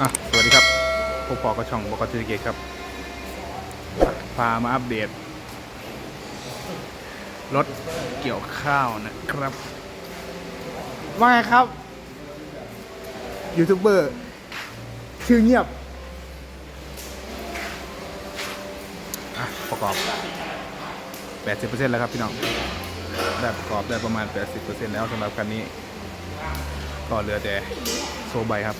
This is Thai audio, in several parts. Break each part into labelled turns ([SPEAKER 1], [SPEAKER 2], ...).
[SPEAKER 1] อะ สวัสดีครับพวกปอกระช่องบกจิเกตครับ พามาอัปเดต รถเกี่ยวข้าวนะครับ ว่าไงครับ ยูทูบเบอร์ชื่อเงียบ อะ ประกอบ 80%แล้วครับพี่น้อง ได้ประกอบได้ประมาณ 80%แล้วสำหรับคันนี้ ก็เหลือแต่โซใบครับ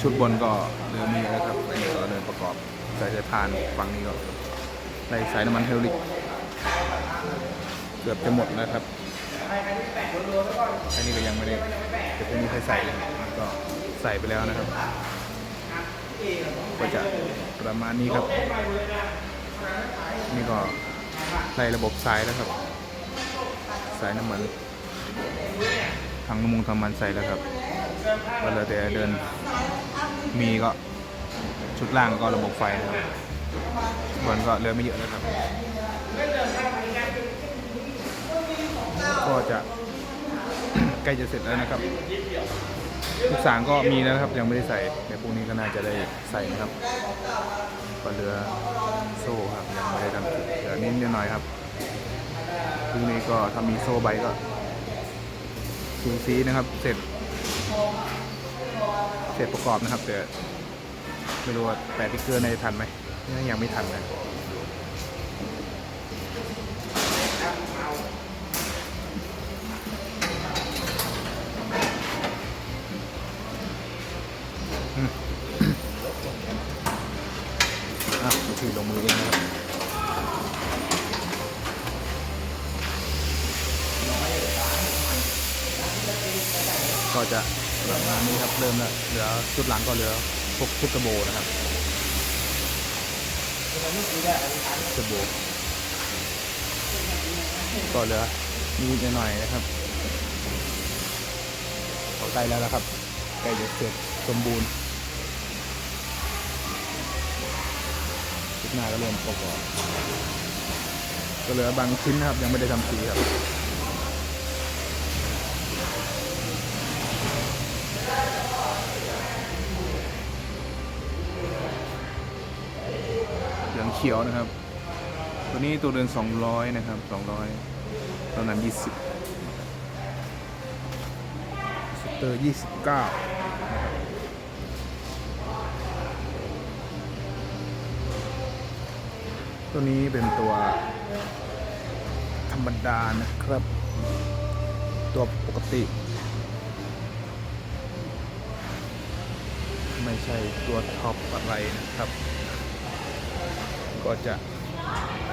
[SPEAKER 1] ชุดบนก็เหลือมีแล้วครับอันนี้ก็เดินประกอบสายสายพานฝั่งนี้ก็ใส่สายน้ำมันเฮลิกเกือบจะหมดแล้วครับอันนี้ก็ยังไม่ได้จะเป็นมีใครใส่เลยก็ใส่ไปแล้วนะครับ ก็จะประมาณนี้ครับ นี่ก็ใส่ระบบสายแล้วครับ สายน้ำมัน ถังมันทำมันใส่แล้วครับก็เหลือแต่เดินมีก็ชุดล่างก็ระบบไฟนะครับบนก็เหลือไม่เยอะแล้วครับ ก็จะใกล้จะเสร็จแล้วนะครับทุกสางก็มีแล้วนะครับยังไม่ได้ใส่แต่พรุ่งนี้ก็น่าจะได้ใส่นะครับก็เหลือโซ่ครับยังไม่ได้ทำเหลือนิดหน่อยครับพรุ่งนี้ก็ถ้ามีโซ่ใบก็ สูสีนะครับ เสร็จ เสร็จประกอบนะครับแต่ไม่รู้ว่าแปะติ๊กเกอร์ในจะทันไหมยังไม่ทันนะอืมอะถือลงมือเองนะครับ ก็จะประมาณนี้ครับเริ่มแล้วเหลือชุดหลังก็เหลือพวกชุดกระโบนะครับกระโบก็เหลือนิดหน่อยๆนะครับก็ใกล้แล้วนะครับใกล้จะเสร็จสมบูรณ์ชุดหน้าก็เริ่มประกอบก็เหลือบางชิ้นนะครับยังไม่ได้ทำสีครับ เหลืองเขียวนะครับ ตัวนี้ตัวเรือน200 นะครับ 200ตอนนั้น 20สเตอร์ 29ตัวนี้เป็นตัวธรรมดานะครับ ตัวปกติ ไม่ใช่ตัวท็อปอะไรนะครับ ก็จะ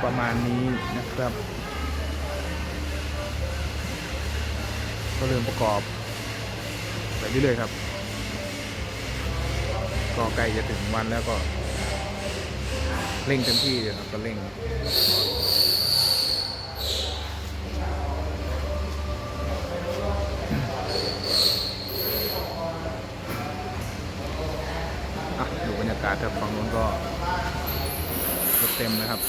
[SPEAKER 1] ประมาณนี้นะครับ ก็เริ่มประกอบไปเรื่อยๆครับ ก็ใกล้จะถึงวันแล้วก็เร่งเต็มที่เลยครับก็เร่งอะดูบรรยากาศครับฝั่งนู้นก็ รถเต็มนะครับ